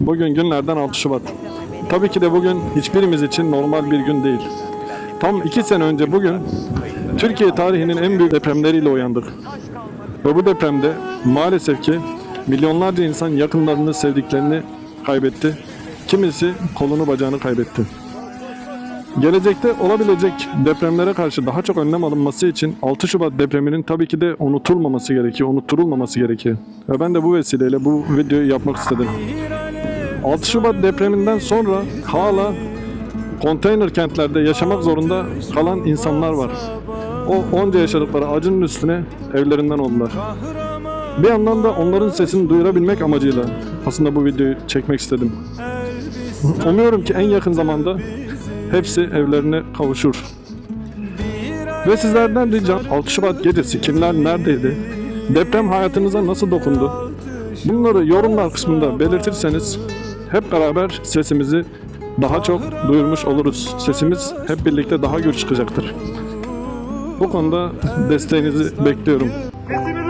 Bugün günlerden 6 Şubat. Tabii ki de bugün hiçbirimiz için normal bir gün değil. Tam 2 sene önce bugün Türkiye tarihinin en büyük depremleriyle uyandık. Ve bu depremde maalesef ki milyonlarca insan yakınlarını, sevdiklerini kaybetti. Kimisi kolunu bacağını kaybetti. Gelecekte olabilecek depremlere karşı daha çok önlem alınması için 6 Şubat depreminin tabii ki de unutulmaması gerekiyor, unutturulmaması gerekiyor. Ve ben de bu vesileyle bu videoyu yapmak istedim. 6 Şubat depreminden sonra hala konteyner kentlerde yaşamak zorunda kalan insanlar var. O onca yaşadıkları acının üstüne evlerinden oldular. Bir yandan da onların sesini duyurabilmek amacıyla aslında bu videoyu çekmek istedim. Umuyorum ki en yakın zamanda hepsi evlerine kavuşur. Ve sizlerden ricam 6 Şubat gecesi kimler neredeydi? Deprem hayatınıza nasıl dokundu? Bunları yorumlar kısmında belirtirseniz hep beraber sesimizi daha çok duyurmuş oluruz. Sesimiz hep birlikte daha gür çıkacaktır. Bu konuda desteğinizi bekliyorum. Sesimi